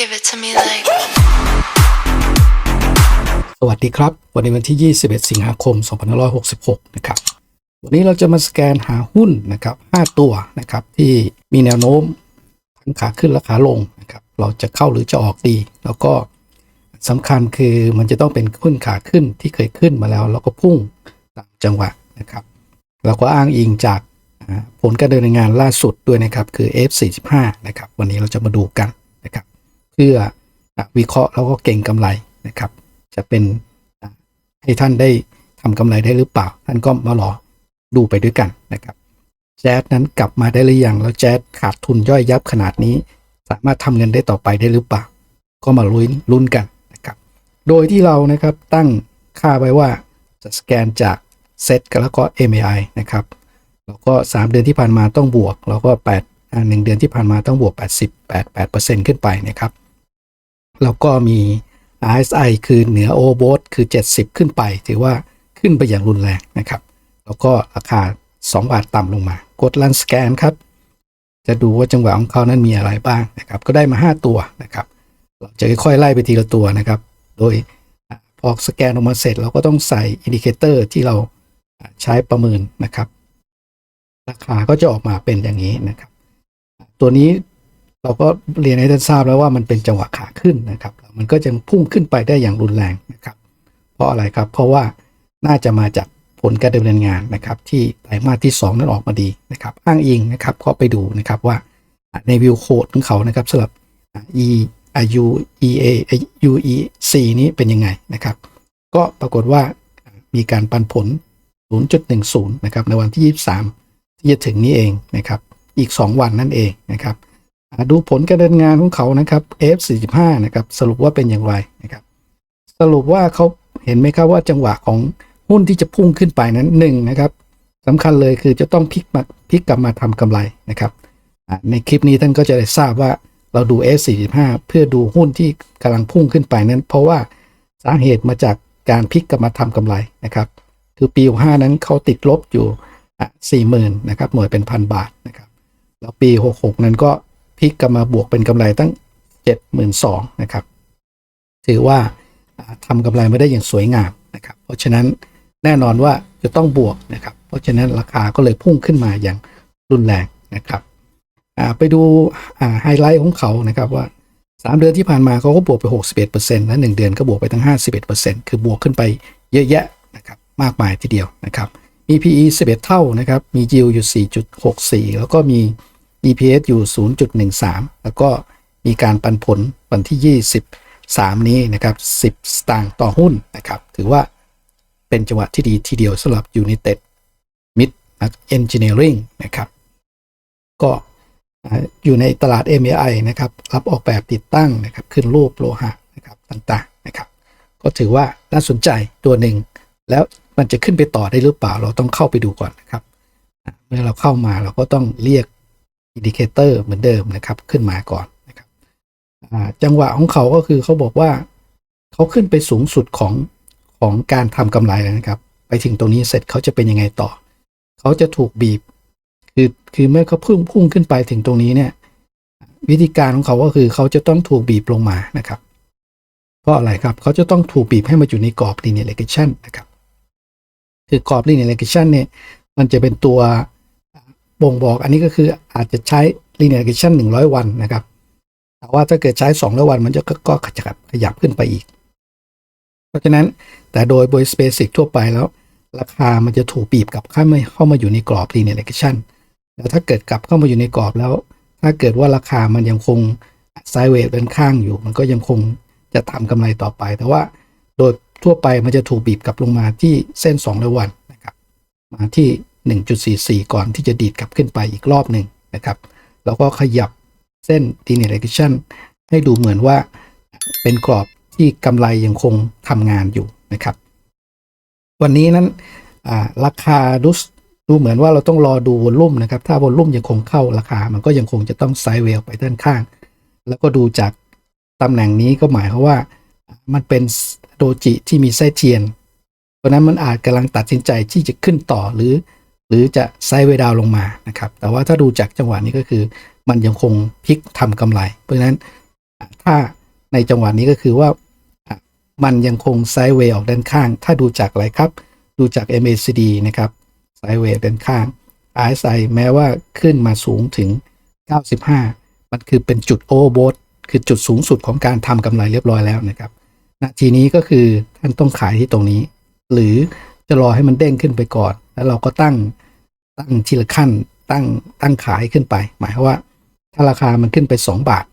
Give it to me like. สวัสดีครับ วันนี้วันที่ 21 สิงหาคม 2566 นะครับ วันนี้เราจะมาสแกนหาหุ้นนะครับ 5 ตัวนะครับ ที่มีแนวโน้มทั้งขาขึ้นและขาลงนะครับ เราจะเข้าหรือจะออกดี แล้วก็สำคัญคือมันจะต้องเป็นหุ้นขาขึ้นที่เคยขึ้นมาแล้ว แล้วก็พุ่งตามจังหวะนะครับ เราก็อ้างอิงจากผลการดำเนินงานล่าสุดด้วยนะครับ คือ F45 นะครับ วันนี้เราจะมาดูกันนะครับ พื่ออวิเคราะห์แล้วก็เก่งกำไรนะครับ จะเป็นให้ท่านได้ทำกำไรได้หรือเปล่า ท่านก็มารอดูไปด้วยกันนะครับแจ๊สนั้นกลับมาได้หรือยังแล้วแจ๊สขาดทุนย่อยยับขนาดนี้ สามารถทำเงินได้ต่อไปได้หรือเปล่า ก็มาลุ้นลุ้นกันนะครับ โดยที่เรานะครับตั้งค่าไว้ว่าจะสแกนจากเซตแล้วก็ MAI นะครับแล้วก็ 3 เดือนที่ผ่านมาต้องบวก แล้วก็8อ่าหนึ่งเดือนที่ผ่านมาต้องบวก 88 8%ขึ้นไปนะครับ แล้วก็มี RSI คือเหนือโอโบสคือ 70 ขึ้นไป ถือว่าขึ้นไปอย่างรุนแรงนะครับ แล้วก็ราคา 2 บาทต่ำลงมา กด Run Scan ครับ จะดูว่าจังหวะของเขานั้นมีอะไรบ้างนะครับ ก็ได้มา 5 ตัวนะครับ เราจะค่อยๆไล่ไปทีละตัวนะครับ โดยพอสแกนออกมาเสร็จเราก็ต้องใส่อินดิเคเตอร์ที่เราใช้ประเมินนะครับ ราคาก็จะออกมาเป็นอย่างนี้นะครับ ตัวนี้ เราก็เรียนให้ท่านทราบแล้วว่ามันเป็นจังหวะขาขึ้นนะครับ มันก็จะพุ่งขึ้นไปได้อย่างรุนแรงนะครับ เพราะอะไรครับ เพราะว่าน่าจะมาจากผลการดำเนินงานนะครับ ที่ไตรมาสที่ 2 นั้นออกมาดีนะครับ อ้างอิงนะครับก็ไปดูนะครับว่าในวิวโคดของเขานะครับสำหรับ e u e a u e c นี้เป็นยังไงนะครับ ก็ปรากฏว่ามีการปันผล 0.10 นะครับในวันที่ 23 ที่จะถึงนี้เองนะครับ อีก 2 วันนั่นเองนะครับ ดูผลการดำเนินงานของเขานะครับ F45 นะครับสรุปว่าเป็นอย่างไรนะครับ สรุปว่าเขาเห็นไหมครับว่าจังหวะของหุ้นที่จะพุ่งขึ้นไปนั้นหนึ่งนะครับสำคัญเลยคือจะต้องพลิกมาพลิกกลับมาทำกำไรนะครับในคลิปนี้ท่านก็จะได้ทราบว่าเราดู F45 เพื่อดูหุ้นที่กำลังพุ่งขึ้นไปนั้น เพราะว่าสาเหตุมาจากการพลิกกลับมาทำกำไรนะครับ คือปี65นั้นเขาติดลบอยู่สี่หมื่นนะครับหน่วยเป็นพันบาทนะครับแล้วปี 66 นั้นก็ พลิกกลับมาบวกเป็นกำไรตั้ง 72,000นะครับ ถือว่าอ่าทำกำไรไม่ได้อย่างสวยงามนะครับ เพราะฉะนั้นแน่นอนว่าจะต้องบวกนะครับ เพราะฉะนั้นราคาก็เลยพุ่งขึ้นมาอย่างรุนแรงนะครับไปดูไฮไลท์ของเขานะครับว่า 3 เดือนที่ผ่านมาเขาก็บวกไป 61%และ 1 เดือนก็บวกไปทั้ง 51%คือบวกขึ้นไปเยอะแยะนะครับมากมายทีเดียวนะครับมี PE 11 เท่านะครับมี yield อยู่ 4.64 แล้วก็มี EPS อยู่ 0.13 แล้วก็มีการปันผลวันที่ 23 นี้นะครับ 10 สตางค์ต่อหุ้นนะครับ ถือว่าเป็นจังหวะที่ดีทีเดียวสำหรับ United Mid Engineering นะครับ ก็อยู่ในตลาด MAI นะครับ รับออกแบบติดตั้งนะครับ ขึ้นรูปโลหะนะครับต่างๆนะครับ ก็ถือว่าน่าสนใจตัวหนึ่ง แล้วมันจะขึ้นไปต่อได้หรือเปล่า เราต้องเข้าไปดูก่อนนะครับ เมื่อเราเข้ามาเราก็ต้องเรียก อินดิเคเตอร์เหมือนเดิมนะครับขึ้นมาก่อนนะครับจังหวะของเขาก็คือเขาบอกว่าเขาขึ้นไปสูงสุดของของการทำกำไรแล้วนะครับ ไปถึงตรงนี้เสร็จเขาจะเป็นยังไงต่อ เขาจะถูกบีบ คือคือเมื่อเขาพุ่งพุ่งขึ้นไปถึงตรงนี้เนี่ยวิธีการของเขาก็คือเขาจะต้องถูกบีบลงมานะครับ เพราะอะไรครับเขาจะต้องถูกบีบให้มาอยู่ในกรอบ linear regression นะครับ คือกรอบ linear regression เนี่ยมันจะเป็นตัว บ่งบอกอันนี้ก็คืออาจจะใช้ linear regression 100 วันนะครับ แต่ว่าถ้าเกิดใช้ 200 วันมันจะก็ขยับขยับขึ้นไปอีก เพราะฉะนั้นแต่โดยโดย basic ทั่วไปแล้ว ราคามันจะถูกบีบกลับเข้ามาเข้ามาอยู่ในกรอบ linear regression แล้วถ้าเกิดกลับเข้ามาอยู่ในกรอบแล้ว ถ้าเกิดว่าราคามันยังคงไซด์เวย์เดินข้างอยู่ มันก็ยังคงจะทำกำไรต่อไป แต่ว่าโดยทั่วไปมันจะถูกบีบกลับลงมาที่เส้น2ร้อยวันนะครับ มาที่ 1.44 ก่อนที่จะดีดกลับขึ้นไปอีกรอบหนึ่งนะครับ แล้วก็ขยับเส้น linear regression ให้ดูเหมือนว่าเป็นกรอบที่กำไรยังคงทำงานอยู่นะครับ วันนี้นั้นราคาดูดูเหมือนว่าเราต้องรอดูวอลลุ่มนะครับ ถ้าวอลลุ่มยังคงเข้าราคา มันก็ยังคงจะต้องไซด์เวลไปด้านข้าง แล้วก็ดูจากตำแหน่งนี้ก็หมายความว่ามันเป็นโดจิที่มีไส้เทียน เพราะนั้นมันอาจกำลังตัดสินใจที่จะขึ้นต่อหรือ หรือจะไซด์เวดาวลงมานะครับแต่ว่าถ้าดูจากจังหวะนี้ก็คือ มันยังคงพลิกทำกำไร เพราะฉะนั้นถ้าในจังหวะนี้ก็คือว่ามันยังคงไซด์เวย์ออกด้านข้าง ถ้าดูจากอะไรครับ ดูจาก MACD นะครับไซด์เวย์ด้านข้าง RSI แม้ว่าขึ้นมาสูงถึง 95 มันคือเป็นจุดโอเวอร์บทคือจุดสูงสุดของการทำกำไรเรียบร้อยแล้วนะครับณทีนี้ก็คือท่านต้องขายที่ตรงนี้ หรือจะรอให้มันเด้งขึ้นไปก่อน แล้วเราก็ตั้งตั้งทีละขั้นตั้งตั้งขายขึ้นไป หมายความว่า ถ้าราคามันขึ้นไป 2 บาท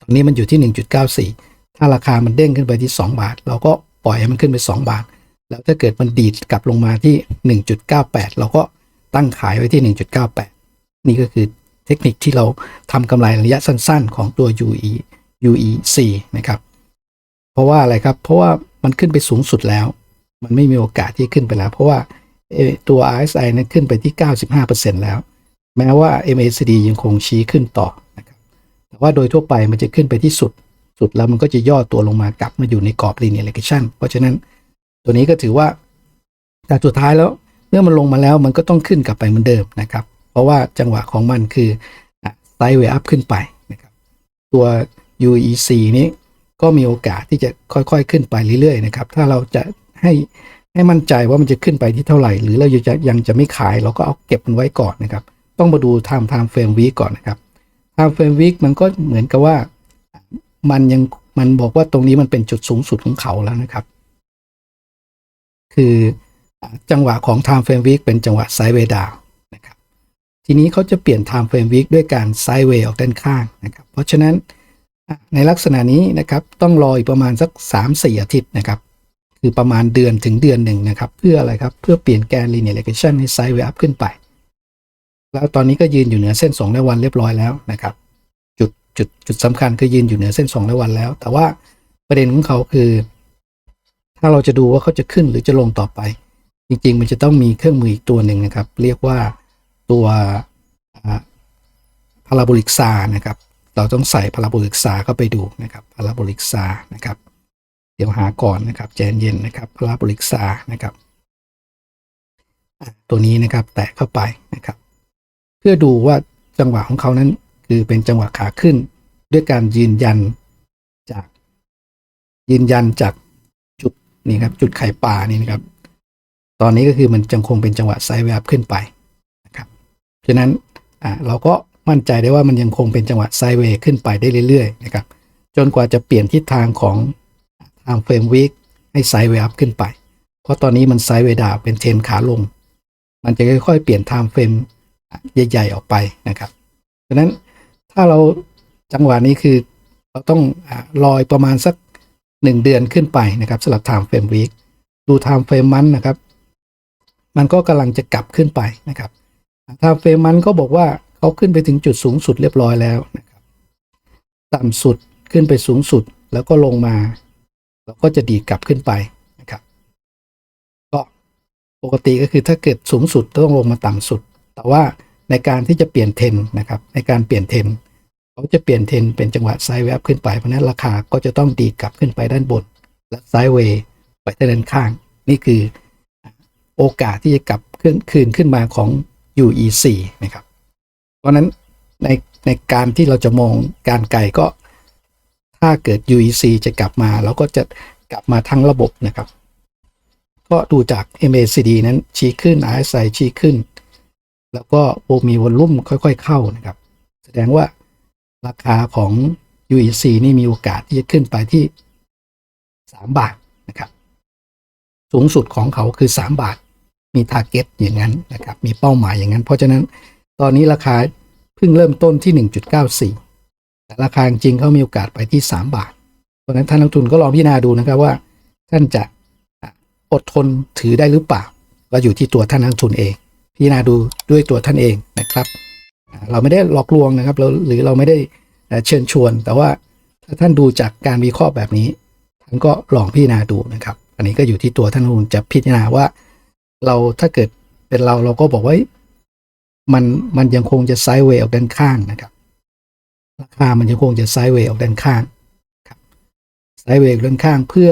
ตอนนี้มันอยู่ที่ 1.94 ถ้าราคามันเด้งขึ้นไปที่ 2 บาท เราก็ปล่อยให้มันขึ้นไป 2 บาท แล้วถ้าเกิดมันดีดกลับลงมาที่ 1.98 เราก็ตั้งขายไว้ที่ 1.98 นี่ก็คือเทคนิคที่เราทำกำไรระยะสั้น ๆ ของตัว UE UEC นะครับ เพราะว่าอะไรครับ เพราะว่ามันขึ้นไปสูงสุดแล้ว มันไม่มีโอกาสที่ขึ้นไปแล้ว เพราะว่า ตัว RSI นั้นขึ้นไปที่ 95%แล้ว แม้ว่า MACD ยังคงชี้ขึ้นต่อนะครับแต่ว่าโดยทั่วไปมันจะขึ้นไปที่สุด สุดแล้วมันก็จะย่อตัวลงมากลับมาอยู่ในกรอบ linear regression เพราะฉะนั้นตัวนี้ก็ถือว่า แต่สุดท้ายแล้วเมื่อมันลงมาแล้วมันก็ต้องขึ้นกลับไปเหมือนเดิมนะครับ เพราะว่าจังหวะของมันคือไซด์เวย์อัพขึ้นไปนะครับ ตัว UEC นี้ก็มีโอกาสที่จะค่อยๆ ขึ้นไปเรื่อยๆนะครับ ถ้าเราจะให้ ให้มั่นใจว่ามันจะขึ้นไปที่เท่าไหร่ หรือเราจะยังจะไม่ขาย เราก็เอาเก็บมันไว้ก่อนนะครับ ต้องมาดู time time frame week ก่อนนะครับ time frame week มันก็เหมือนกับว่ามันยังมันบอกว่าตรงนี้มันเป็นจุดสูงสุดของเขาแล้วนะครับ คือจังหวะของ time frame week เป็นจังหวะ sideways down นะครับ ทีนี้เขาจะเปลี่ยน time frame week ด้วยการ sideways ออกด้านข้างนะครับ เพราะฉะนั้นในลักษณะนี้นะครับต้องรออีกประมาณสัก 3-4 อาทิตย์นะครับ คือประมาณเดือนถึงเดือนหนึ่งนะครับ เพื่ออะไรครับ เพื่อเปลี่ยนแกน linear regression ให้ sideways up ขึ้นไป แล้วตอนนี้ก็ยืนอยู่เหนือเส้น2และวันเรียบร้อยแล้วนะครับ จุดจุดจุดสำคัญคือยืนอยู่เหนือเส้น2และวันแล้ว แต่ว่าประเด็นของเขาคือ ถ้าเราจะดูว่าเขาจะขึ้นหรือจะลงต่อไป จริงๆ มันจะต้องมีเครื่องมืออีกตัวหนึ่งนะครับ เรียกว่าตัวพาราโบลิกซานะครับ เราต้องใส่พาราโบลิกซาเข้าไปดูนะครับพาราโบลิกซานะครับ เดี๋ยวหาก่อนนะครับใจเย็นนะครับพาบลิกซานะครับ ตัวนี้นะครับแตะเข้าไปนะครับ เพื่อดูว่าจังหวะของเขานั้น คือเป็นจังหวะขาขึ้น ด้วยการยืนยันจาก ยืนยันจากจุดนี่ครับ จุดไข่ปลานี่นะครับ ตอนนี้ก็คือมันจังคงเป็นจังหวะไซด์เวย์ขึ้นไปนะครับฉะนั้นเราก็มั่นใจได้ว่ามันยังคงเป็นจังหวะไซด์เวย์ขึ้นไปได้เรื่อยๆนะครับ จนกว่าจะเปลี่ยนทิศทางของ ทางเฟรมวิกให้ไซด์เวย์ขึ้นไป เพราะตอนนี้มันไซด์เวดาเป็นเทรนขาลง มันจะค่อยๆ เปลี่ยนไทม์เฟรมใหญ่ ๆ ออกไปนะครับฉะนั้นถ้าเราจังหวะนี้คือเราต้องอาลอยประมาณสักหนึ่งเดือนขึ้นไปนะครับสำหรับไทม์เฟรมวีคดูไทม์เฟรมมันนะครับ มันก็กำลังจะกลับขึ้นไปนะครับไทม์เฟรมมันก็บอกว่าเขาขึ้นไปถึงจุดสูงสุดเรียบร้อยแล้วนะครับ ต่ำสุดขึ้นไปสูงสุดแล้วก็ลงมา แล้วก็จะดีดกลับขึ้นไปนะครับ ก็ปกติก็คือถ้าเกิดสูงสุดต้องลงมาต่ำสุด แต่ว่าในการที่จะเปลี่ยนเทนนะครับ ในการเปลี่ยนเทนเขาจะเปลี่ยนเทนเป็นจังหวะไซด์เวย์ขึ้นไป เพราะนั้นราคาก็จะต้องดีดกลับขึ้นไปด้านบน และไซด์เวย์ไปด้านข้าง นี่คือโอกาสที่จะกลับขึ้นคืนขึ้นมาของ UEC นะครับ เพราะฉะนั้นในในการที่เราจะมองการไกลก็ ถ้าเกิด UEC จะกลับมาเราก็จะกลับมาทั้งระบบนะครับ ก็ดูจาก MACD นั้นชี้ขึ้น RSI ชี้ขึ้น แล้วก็โอมีวอลลุ่มค่อย ๆ เข้านะครับ แสดงว่าราคาของ UEC นี่มีโอกาสที่จะขึ้นไปที่ 3 บาทนะครับ สูงสุดของเขาคือ 3 บาท มีทาร์เก็ตอย่างนั้นนะครับ มีเป้าหมายอย่างนั้น เพราะฉะนั้นตอนนี้ราคาเพิ่งเริ่มต้นที่ 1.94 แต่ราคาจริงเขามีโอกาสไปที่ 3 บาทเพราะฉะนั้นท่านนักทุนก็ลองพิจารณาดูนะครับว่า ท่านจะอดทนถือได้หรือเปล่า ก็อยู่ที่ตัวท่านนักทุนเอง พิจารณาดูด้วยตัวท่านเองนะครับ เราไม่ได้หลอกลวงนะครับเราหรือเราไม่ได้เอ่อเชิญชวน แต่ว่าถ้าท่านดูจากการวิเคราะห์แบบนี้ท่านก็ลองพิจารณาดูนะครับ อันนี้ก็อยู่ที่ตัวท่านนักทุนจะพิจารณาว่า เราถ้าเกิดเป็นเราเราก็บอกว่ามันมันยังคงจะไซด์เวย์ออกด้านข้างนะครับ ราคามันยังคงจะไซด์เวย์ออกด้านข้างครับไซด์เวย์ด้านข้างเพื่อ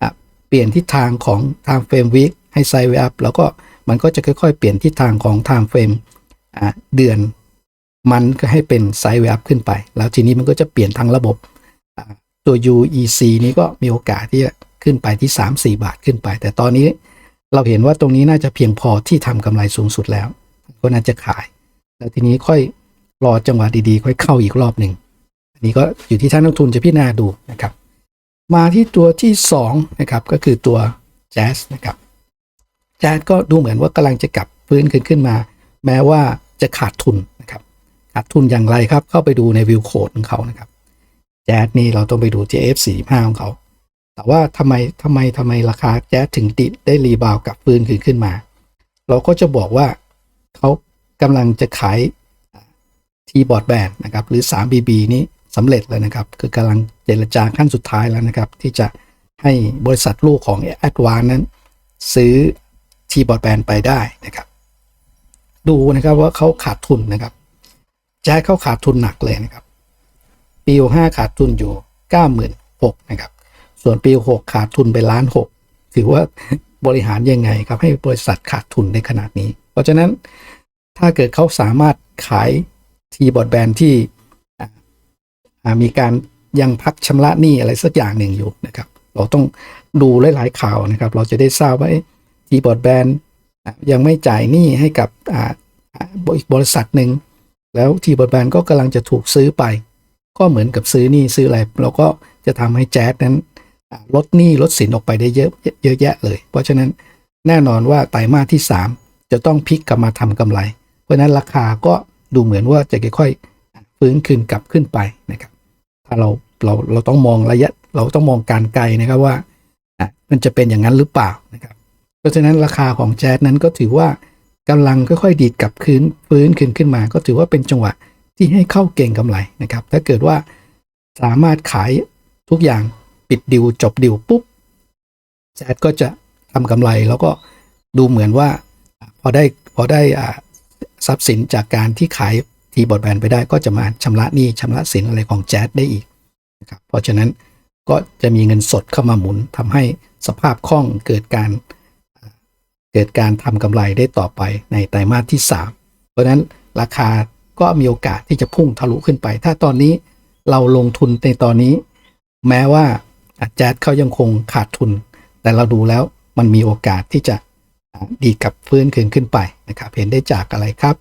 อเปลี่ยนทิศทางของ time frame week ให้ไซด์เวย์อัพแล้วก็มันก็จะค่อยๆ เปลี่ยนทิศทางของ time frame อะเดือน มันก็ให้เป็นไซด์เวย์อัพขึ้นไป แล้วทีนี้มันก็จะเปลี่ยนทั้งระบบอ่าตัว UEC นี้ก็มีโอกาสที่จะขึ้นไปที่ 3-4 บาทขึ้นไป แต่ตอนนี้เราเห็นว่าตรงนี้น่าจะเพียงพอที่ทำกำไรสูงสุดแล้ว ก็น่าจะขาย แล้วทีนี้ค่อย รอจังหวะดีๆ ค่อยเข้าอีกรอบหนึ่งอันนี้ก็อยู่ที่ท่านนักทุนจะพิจารณาดูนะครับ มาที่ตัวที่2นะครับก็คือตัวแจ๊สนะครับแจ๊สก็ดูเหมือนว่ากำลังจะกลับฟื้นขึ้นขึ้นมา แม้ว่าจะขาดทุนนะครับ ขาดทุนอย่างไรครับ เข้าไปดูในวิวโคดของเขานะครับแจ๊สนี่เราต้องไปดูที่ F45 ของเขา แต่ว่าทำไมทำไมทำไมราคาแจ๊สถึงติดได้รีบาวกลับฟื้นขึ้นขึ้นมา เราก็จะบอกว่าเขากำลังจะขาย ทีบอร์ดแบนนะครับหรือ 3BB นี้สำเร็จแล้วนะครับ คือกำลังเจรจาขั้นสุดท้ายแล้วนะครับ ที่จะให้บริษัทลูกของ a d v a n c e นั้น ซื้อทีบอร์ดแบนไปได้นะครับ ดูนะครับว่าเขาขาดทุนนะครับแจ๊สเขาขาดทุนหนักเลยนะครับ ปี5ขาดทุนอยู่96,000นะครับ ส่วนปี6ขาดทุนไปล้านหกถือว่าบริหารยังไงครับให้บริษัทขาดทุนในขนาดนี้ เพราะฉะนั้นถ้าเกิดเขาสามารถขาย ทีบอร์ดแบนที่มีการยังพักชำระหนี้อะไรสักอย่างหนึ่งอยู่นะครับ เราต้องดูหลายๆข่าวนะครับ เราจะได้ทราบว่าทีบอร์ดแบนยังไม่จ่ายหนี้ให้กับอีกบริษัทหนึ่งแล้วทีบอร์ดแบนก็กำลังจะถูกซื้อไป ก็เหมือนกับซื้อหนี้ซื้ออะไรเราก็จะทำให้แจ๊สนั้นลดหนี้ลดสินออกไปได้เยอะเยอะแยะเลย เพราะฉะนั้นแน่นอนว่าไตรมาสที่ 3 จะต้องพลิกกลับมาทำกำไร เพราะฉะนั้นราคาก็ ดูเหมือนว่าจะค่อยๆฟื้นคืนกลับขึ้นไปนะครับ ถ้าเราเราเราต้องมองระยะเราต้องมองการไกลนะครับว่ามันจะเป็นอย่างนั้นหรือเปล่านะครับ เพราะฉะนั้นราคาของแจ๊สนั้นก็ถือว่ากำลังค่อยๆดีดกลับคืนฟื้นคืนขึ้นมา ก็ถือว่าเป็นจังหวะที่ให้เข้าเก่งกำไรนะครับ ถ้าเกิดว่าสามารถขายทุกอย่างปิดดิวจบดิวปุ๊บแจ๊สก็จะทำกำไรแล้วก็ดูเหมือนว่าพอได้พอได้อ่า ทรัพย์สินจากการที่ขายทีบอดแบนไปได้ก็จะมาชำระหนี้ชำระสินอะไรของแจ๊สได้อีกนะครับเพราะฉะนั้นก็จะมีเงินสดเข้ามาหมุนทำให้สภาพคล่องเกิดการเกิดการทำกำไรได้ต่อไปในไตรมาสที่ 3 เพราะฉะนั้นราคาก็มีโอกาสที่จะพุ่งทะลุขึ้นไป ถ้าตอนนี้เราลงทุนในตอนนี้ แม้ว่าแจ๊สเขายังคงขาดทุน แต่เราดูแล้วมันมีโอกาสที่จะ ดีกับฟื้นคืนขึ้นไปนะครับเห็นได้จากอะไรครับ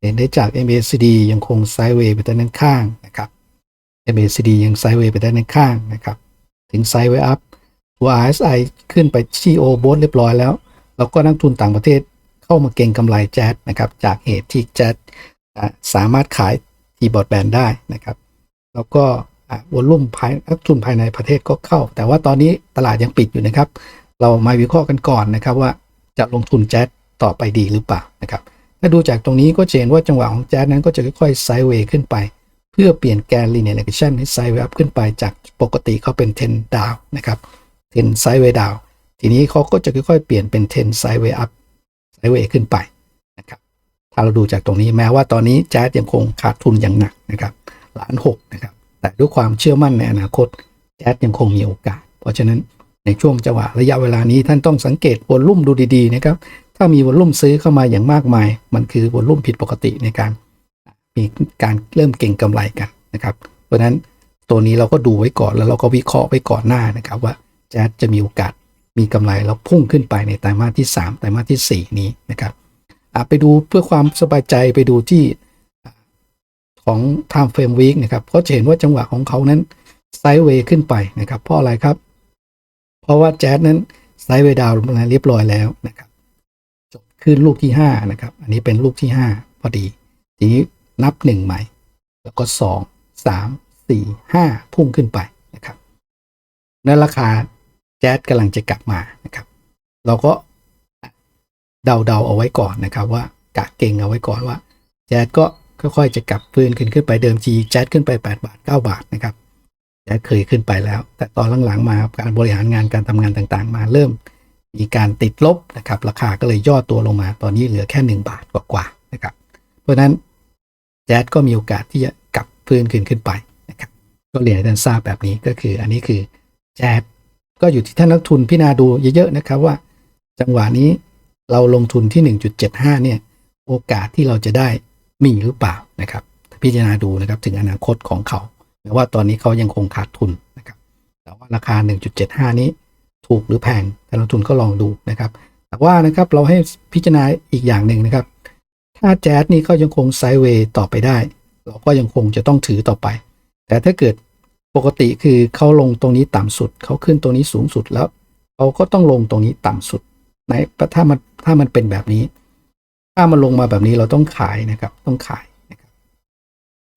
เห็นได้จาก MACD ยังคงไซด์เวย์ไปด้านข้างนะครับ MACD ยังไซด์เวย์ไปด้านข้างนะครับ ถึงไซด์เวย์อัพตัว RSI ขึ้นไปที่โอบสเรียบร้อยแล้ว แล้วก็นักทุนต่างประเทศเข้ามาเก็งกำไรแจ๊สนะครับ จากเหตุที่แจ๊สอ่าสามารถขายทีบอร์ดแบนได้นะครับ แล้วก็วอลุ่มภายนักทุนภายในประเทศก็เข้า แต่ว่าตอนนี้ตลาดยังปิดอยู่นะครับ เรามาวิเคราะห์กันก่อนนะครับว่า จะลงทุนแจ๊สต่อไปดีหรือเปล่านะครับถ้าดูจากตรงนี้ก็จะเห็นว่าจังหวะของแจ๊สนั้นก็จะค่อยๆไซด์เวย์ขึ้นไป เพื่อเปลี่ยนแกน linear regression ให้ไซด์เวย์อัพขึ้นไปจากปกติเขาเป็น10ดาวนะครับ10ไซด์เวย์ดาวทีนี้เขาก็จะค่อยๆเปลี่ยนเป็น10ไซด์เวย์อัพไซด์เวย์ขึ้นไปนะครับถ้าเราดูจากตรงนี้แม้ว่าตอนนี้แจ๊สยังคงขาดทุนอย่างหนักนะครับล้านหกนะครับแต่ด้วยความเชื่อมั่นในอนาคตแจ๊สยังคงมีโอกาส เพราะฉะนั้น ในช่วงจังหวะระยะเวลานี้ท่านต้องสังเกตวอลลุ่มดูดีๆนะครับถ้ามีวอลลุ่มซื้อเข้ามาอย่างมากมาย มันคือวอลลุ่มผิดปกติในการมีการเริ่มเก่งกำไรกันนะครับ เพราะฉะนั้นตัวนี้เราก็ดูไว้ก่อนแล้วเราก็วิเคราะห์ไว้ก่อนหน้านะครับ ว่าจ๊สจะมีโอกาสมีกำไรแล้วพุ่งขึ้นไปในไตรมาสที่ 3 ไตรมาสทีสี่4 นี้นะครับอะไปดูเพื่อความสบายใจไปดูที่ของ time frame week นะครับก็จะเห็นว่าจังหวะของเขานั้นไซด์เวย์ขึ้นไปนะครับเพราะอะไรครับ ราะว่าแจ๊สนั้นไซด์เวดาวมาเรียบร้อยแล้วนะครับจบขึ้นลูกที่5นะครับ อันนี้เป็นลูกที่ 5 พอดี ทีนี้นับ 1 ใหม่ แล้วก็ 2 3 4 5 พุ่งขึ้นไปนะครับและราคาแจ๊สกำลังจะกลับมานะครับ เราก็เดาๆเอาไว้ก่อนนะครับ ว่ากะเก่งเอาไว้ก่อนว่า แจ๊สก็ค่อยๆ จะกลับฟื้นขึ้นขึ้นไปเดิมทีแจ๊สขึ้นไป 8 บาท 9 บาทนะครับ แจ๊สเคยขึ้นไปแล้ว แต่ตอนหลังๆมาการบริหารงานการทำงานต่างๆ มาเริ่ม มีการติดลบนะครับ ราคาก็เลยย่อตัวลงมา ตอนนี้เหลือแค่ 1 บาทกว่าๆนะครับ เพราะฉะนั้นแจ๊สก็มีโอกาสที่จะกลับฟื้นขึ้นขึ้นไปนะครับ ก็เรียนให้ท่านทราบแบบนี้ก็คือ อันนี้คือแจ๊สก็อยู่ที่ท่านนักทุนพิจารณาดูเยอะๆนะครับว่า จังหวะนี้เราลงทุนที่ 1.75 เนี่ย โอกาสที่เราจะได้มีหรือเปล่านะครับ พิจารณาดูนะครับถึงอนาคตของเขา แม้ว่าตอนนี้เขายังคงขาดทุนนะครับแต่ว่าราคา 1.75 นี้ถูกหรือแพงการลงทุนก็ลองดูนะครับ แต่ว่านะครับเราให้พิจารณาอีกอย่างหนึ่งนะครับ ถ้าแจ๊สนี่ก็ยังคงไซด์เวย์ต่อไปได้ เราก็ยังคงจะต้องถือต่อไป แต่ถ้าเกิดปกติคือเขาลงตรงนี้ต่ำสุดเขาขึ้นตรงนี้สูงสุดแล้วเขาก็ต้องลงตรงนี้ต่ำสุดในถ้ามันถ้ามันเป็นแบบนี้ ถ้ามันลงมาแบบนี้เราต้องขายนะครับ ต้องขาย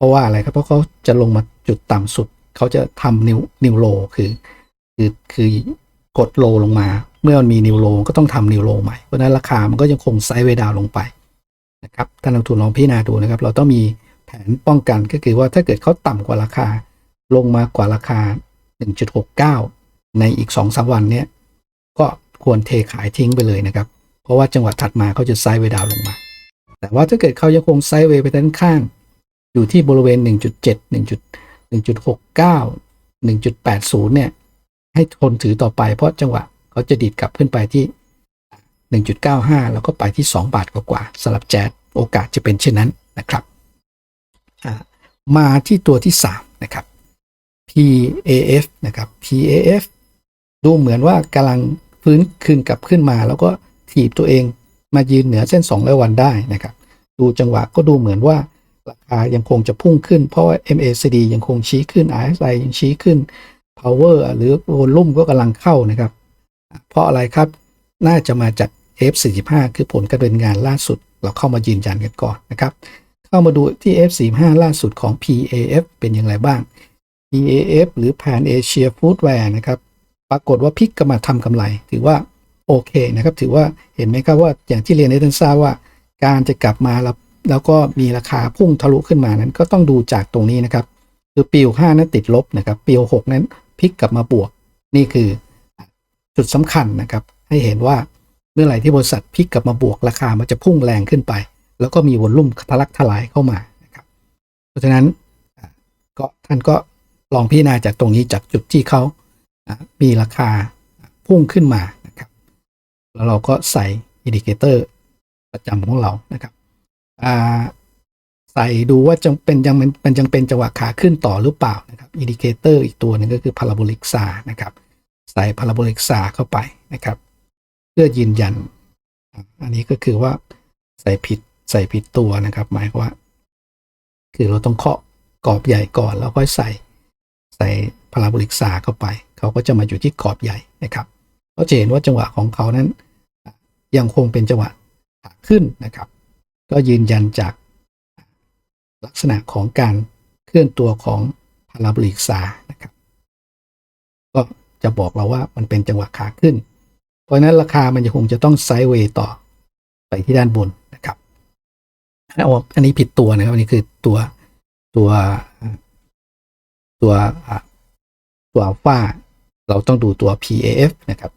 รับเพราะว่าอะไรครับเพราะเขาจะลงมาจุดต่ำสุด เขาจะทำนิวนิวโลคือคือคือกดโลลงมา เมื่อมันมีนิวโลก็ต้องทำนิวโลใหม่เพราะนั้นราคามันก็ยังคงไซด์เวดาวลงไปนะครับท่านนักลงทุนลองพิจารณาดูนะครับ เราต้องมีแผนป้องกันก็คือว่าถ้าเกิดเขาต่ำกว่าราคา ลงมากว่าราคา 1.69 ในอีก2-3วันเนี้ยก็ควรเทขายทิ้งไปเลยนะครับ เพราะว่าจังหวะถัดมาเขาจะไซด์เวดาวลงมา แต่ว่าถ้าเกิดเขายังคงไซด์เวไปด้านข้าง อยู่ที่บริเวณ 1.7 1.1.69 1.80 เนี่ย ให้ทนถือต่อไปเพราะจังหวะเขาจะดีดกลับขึ้นไปที่ 1.95 แล้วก็ไปที่ 2 บาทกว่าๆสำหรับแจ๊ดโอกาสจะเป็นเช่นนั้นนะครับมาที่ตัวที่ 3 นะครับ PAF นะครับ PAF ดูเหมือนว่ากำลังฟื้นคืนกลับขึ้นมา แล้วก็ถีบตัวเองมายืนเหนือเส้น2ร้อยวันได้นะครับ ดูจังหวะก็ดูเหมือนว่า ราคายังคงจะพุ่งขึ้น เพราะว่า MACD ยังคงชี้ขึ้น RSI ยังชี้ขึ้น Power หรือ Volume ก็กำลังเข้านะครับ เพราะอะไรครับน่าจะมาจาก F45 คือผลการดำเนินงานล่าสุด เราเข้ามายืนยันกันก่อนนะครับ เข้ามาดูที่ F45 ล่าสุดของ PAF เป็นอย่างไรบ้าง PAF หรือ Pan Asia Foodware นะครับ ปรากฏว่าพลิกกลับมาทำกำไร ถือว่าโอเคนะครับ ถือว่าเห็นไหมครับว่าอย่างที่เรียนให้ท่านทราบว่า การจะกลับมาแล้ว แล้วก็มีราคาพุ่งทะลุขึ้นมานั้น ก็ต้องดูจากตรงนี้นะครับ คือปี5นั้นติดลบนะครับปี6นั้นพลิกกลับมาบวก นี่คือจุดสำคัญนะครับ ให้เห็นว่าเมื่อไหร่ที่บริษัทพลิกกลับมาบวกราคามันจะพุ่งแรงขึ้นไป แล้วก็มีวอลลุ่มทะลักทลายเข้ามานะครับเพราะฉะนั้นก็ท่านก็ลองพิจารณาจากตรงนี้จากจุดที่เขามีราคาพุ่งขึ้นมานะครับ แล้วเราก็ใส่อินดิเคเตอร์ประจำของเรานะครับ อ่าใส่ดูว่าจะเป็นยังมันมันยังเป็นจังหวะขาขึ้นต่อหรือเปล่านะครับอินดิเคเตอร์อีกตัวหนึ่งก็คือพาราโบลิกซานะครับ ใส่พาราโบลิกซาเข้าไปนะครับ เพื่อยืนยัน อันนี้ก็คือว่าใส่ผิดใส่ผิดตัวนะครับ หมายความว่า คือเราต้องเคาะกรอบใหญ่ก่อนแล้วค่อยใส่ใส่พาราโบลิกซาเข้าไป เขาก็จะมาอยู่ที่กรอบใหญ่นะครับก็จะเห็นว่าจังหวะของเขานั้น ยังคงเป็นจังหวะขาขึ้นนะครับ ก็ยืนยันจากลักษณะของการเคลื่อนตัวของพาราโบลิกซานะครับ ก็จะบอกเราว่ามันเป็นจังหวะขาขึ้น เพราะนั้นราคามันจะคงจะต้องไซด์เวย์ต่อไปที่ด้านบนนะครับอาอันนี้ผิดตัวนะครับอันนี้คือตัวตัวตัวตัวอัลฟาเราต้องดูตัว PAF นะครับ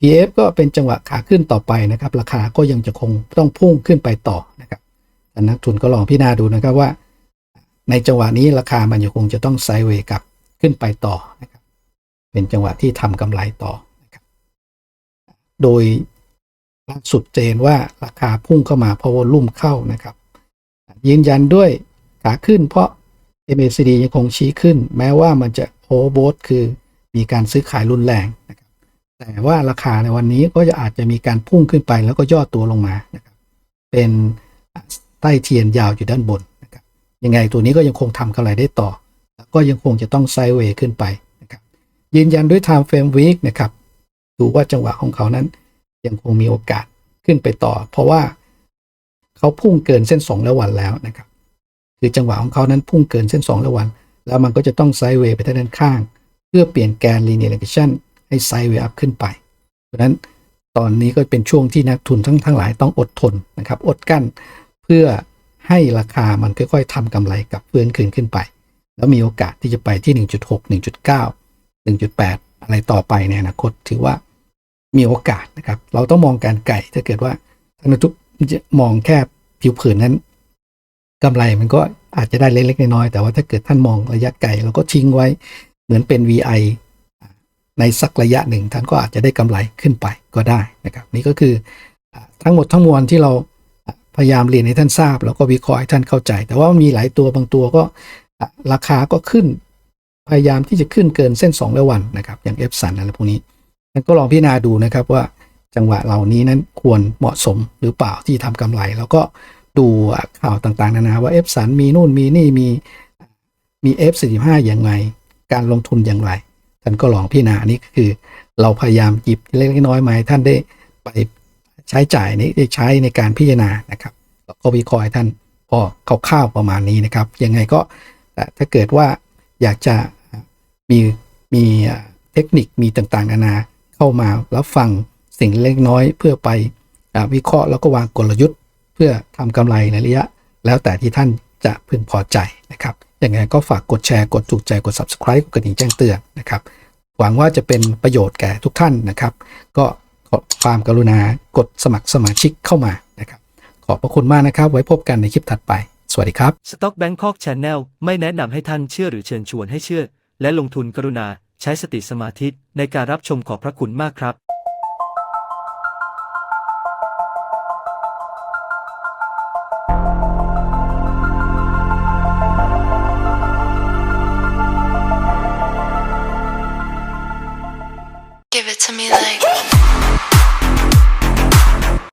P/F ก็เป็นจังหวะขาขึ้นต่อไปนะครับ ราคาก็ยังจะคงต้องพุ่งขึ้นไปต่อนะครับแต่นักทุนก็ลองพิจารณาดูนะครับว่า ในจังหวะนี้ราคามันยังคงจะต้องไซด์เวย์กลับขึ้นไปต่อนะครับ เป็นจังหวะที่ทำกำไรต่อนะครับ โดยล่าสุดเจนว่าราคาพุ่งเข้ามาเพราะวอลุ่มเข้านะครับ ยืนยันด้วยขาขึ้นเพราะ MACD ยังคงชี้ขึ้น แม้ว่ามันจะโอเวอร์โบทคือมีการซื้อขายรุนแรงนะครับ แต่ว่าราคาในวันนี้ก็จะอาจจะมีการพุ่งขึ้นไปแล้วก็ย่อตัวลงมานะครับเป็นใต้เทียนยาวอยู่ด้านบนนะครับยังไงตัวนี้ก็ยังคงทำกำไรได้ต่อ แล้วก็ยังคงจะต้องไซด์เวย์ขึ้นไปนะครับยืนยันด้วย time frame week นะครับดูว่าจังหวะของเขานั้นยังคงมีโอกาสขึ้นไปต่อ เพราะว่าเขาพุ่งเกินเส้น 2 แล้ววันแล้วนะครับ คือจังหวะของเขานั้นพุ่งเกินเส้น 2 แล้ววัน แล้วมันก็จะต้องไซด์เวย์ไปทางด้านข้าง เพื่อเปลี่ยนแกน linear regression ให้ไซด์เวอัพขึ้นไปเพราะนั้นตอนนี้ก็เป็นช่วงที่นักทุนทั้งทั้งหลายต้องอดทนนะครับ อดกั้นเพื่อให้ราคามันค่อยๆทำกำไรกับเพื่อนคืนขึ้นไป แล้วมีโอกาสที่จะไปที่ 1.6 1.9 1.8 อะไรต่อไปในอนาคตถือว่ามีโอกาสนะครับ เราต้องมองการไก่ถ้าเกิดว่าท่านทุกมองแค่ผิวเผินนั้นกำไรมันก็อาจจะได้เล็กๆน้อยๆแต่ว่าถ้าเกิดท่านมองระยะไกลเราก็ทิ้งไว้เหมือนเป็น VI ในสักระยะหนึ่งท่านก็อาจจะได้กำไรขึ้นไปก็ได้นะครับนี่ก็คือทั้งหมดทั้งมวลที่เราพยายามเรียนให้ท่านทราบ แล้วก็วิเคราะห์ให้ท่านเข้าใจ แต่ว่ามีหลายตัวบางตัวก็ราคาก็ขึ้นพยายามที่จะขึ้นเกินเส้น2ร้อยวันนะครับอย่างเอฟสันอะไรพวกนี้ท่านก็ลองพิจารณาดูนะครับว่าจังหวะเหล่านี้นั้นควรเหมาะสมหรือเปล่าที่ทำกำไร แล้วก็ดูข่าวต่างๆนานาว่าเอฟสันมีนู่นมีนี่มีมี F45 อย่างไร การลงทุนอย่างไร ท่านก็ลองพิจารณานี้คือ เราพยายามหยิบเล็กน้อยมาให้ท่านได้ไปใช้จ่ายนได้ใช้ในการพิจารณานะครับแล้วก็วิเคราะห์ท่านพอคร่าวๆประมาณนี้นะครับ ยังไงก็ถ้าเกิดว่าอยากจะมีมีเทคนิคมีต่างๆนานาเข้ามารับฟังสิ่งเล็กน้อยเพื่อไปวิเคราะห์แล้วก็วางกลยุทธ์ เพื่อทำกำไรในระยะ แล้วแต่ที่ท่านจะพึงพอใจนะครับยังไงก็ฝากกดแชร์ กดถูกใจ กด subscribe กดกระดิ่งแจ้งเตือน นะครับ หวังว่าจะเป็นประโยชน์แก่ทุกท่านนะครับ ก็ขอความกรุณากดสมัครสมาชิกเข้ามานะครับ ขอบพระคุณมากนะครับ ไว้พบกันในคลิปถัดไป สวัสดีครับ Stock Bangkok Channel ไม่แนะนำให้ท่านเชื่อหรือเชิญชวนให้เชื่อ และลงทุนกรุณาใช้สติสมาธิในการรับชมขอบพระคุณมากครับ